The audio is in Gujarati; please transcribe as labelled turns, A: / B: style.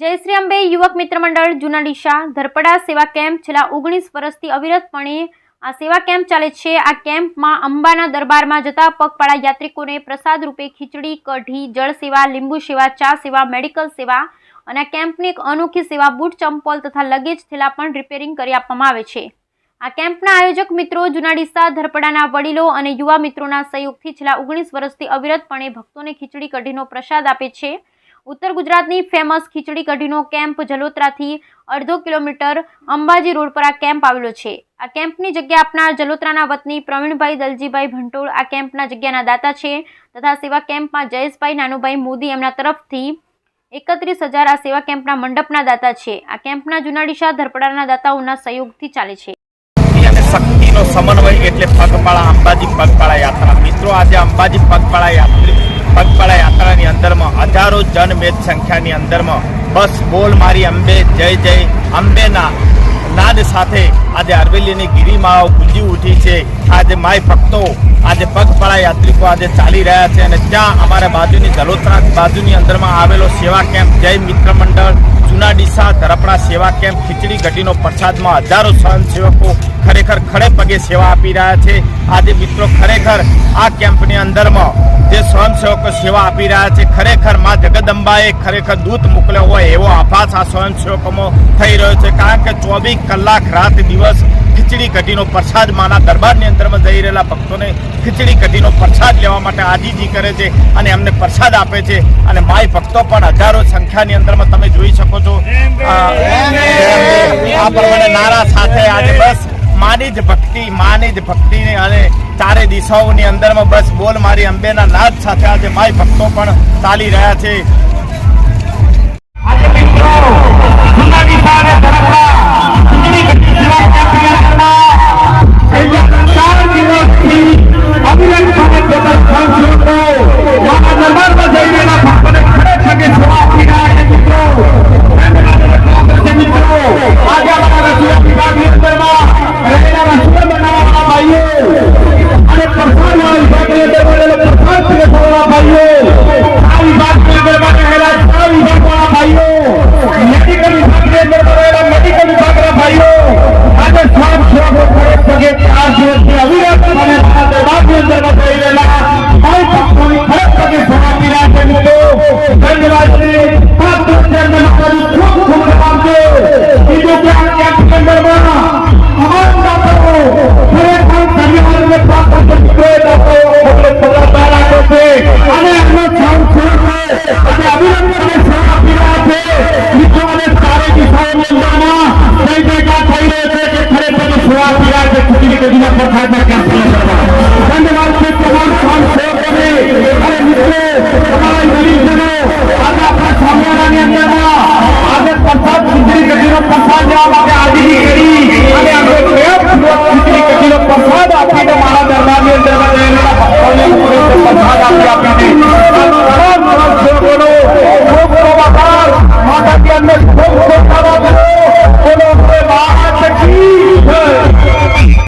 A: જય શ્રી અંબે, યુવક મિત્ર મંડળ, જૂના ડીશા ધરપડા સેવા કેમ્પ છેલ્લા ઓગણીસ વર્ષથી અવિરતપણે આ સેવા કેમ્પ ચાલે છે. આ કેમ્પમાં અંબાના દરબારમાં જતા પગપાળા યાત્રિકોને પ્રસાદ રૂપે ખીચડી, કઢી, જળ સેવા, લીંબુ સેવા, ચા સેવા, મેડિકલ સેવા અને કેમ્પની એક અનોખી સેવા બૂટ, ચંપલ તથા લગેજ થેલા પણ રિપેરિંગ કરી આપવામાં આવે છે. આ કેમ્પના આયોજક મિત્રો જૂના ડીસા ધરપડાના વડીલો અને યુવા મિત્રોના સહયોગથી છેલ્લા ઓગણીસ વર્ષથી અવિરતપણે ભક્તોને ખીચડી, કઢીનો પ્રસાદ આપે છે. ઉત્તર ગુજરાતની ફેમસ ખીચડી કઢીનો કેમ્પ જલોત્રાથી અડધો કિલોમીટર અંબાજી રોડ પર આ કેમ્પ આવેલો છે. આ કેમ્પની જગ્યા આપનાર જલોત્રાના વતની પ્રવીણભાઈ દલજીભાઈ ભંટોળ આ કેમ્પના જગ્યાના દાતા છે તથા સેવા કેમ્પમાં જયેશભાઈ નાનુભાઈ મોદી એમના તરફથી એકત્રીસ હજાર આ સેવા કેમ્પના મંડપના દાતા છે. આ કેમ્પના જુનાડીશા ધરપડાના દાતાઓના સહયોગથી ચાલે છે.
B: શક્તિનો સમન્વય એટલે પગપાળા અંબાજી પગપાળા યાત્રા. મિત્રો, આજે અંબાજી પગપાળા યાત્રી પગપાળા યાત્રાની અંદરમાં હજારો જનમેદ સંખ્યાની અંદરમાં બસ બોલ મારી અંબે જય જય અંબેના નાદ સાથે આજે અરવેલીની ગીરીમાં ગુંજી ઉઠી છે. આજે માય ભક્તો, આજે પગપાળા યાત્રિકો આજે ચાલી રહ્યા છે અને ત્યાં અમારા બાજુની જલોત્રા બાજુની અંદરમાં આવેલો સેવા કેમ્પ, જય મિત્ર મંડળ, જૂના ડીસા, ધરપડા સેવા કેમ્પ, ખીચડી ઘટીનો પ્રસાદમાં હજારો સ્વયંસેવકો ખરેખર ખડે પગે સેવા આપી રહ્યા છે. આજે મિત્રો ખરેખર આ કેમ્પની અંદરમાં જે સ્વયંસેવકો સેવા આપી રહ્યા છે, ખરેખરમાં જગદંબાએ ખરેખર દૂત મોકલ્યો હોય એવો આભાસ આ સ્વયંસેવકોમાં થઈ રહ્યો છે. કારણ કે ચોવીસ કલાક રાત દિવસ ખીચડી કઢીનો પ્રસાદ માના દરબારની અંદરમાં જઈ રહેલા ભક્તોને ખીચડી કઢીનો પ્રસાદ લેવા માટે આજીજી કરે છે અને એમને પ્રસાદ આપે છે. અને માય ભક્તો પણ હજારો સંખ્યાની અંદરમાં તમે જોઈ શકો છો. આ પ્રમાણે નારા સાથે આજે બસ માની જ ભક્તિ, માની જ ભક્તિ અને ચારે દિશાઓની અંદરમાં બસ બોલ મારી અંબેના નાદ સાથે આજે માય ભક્તો પણ ચાલી રહ્યા છે.
C: પ્રસાદ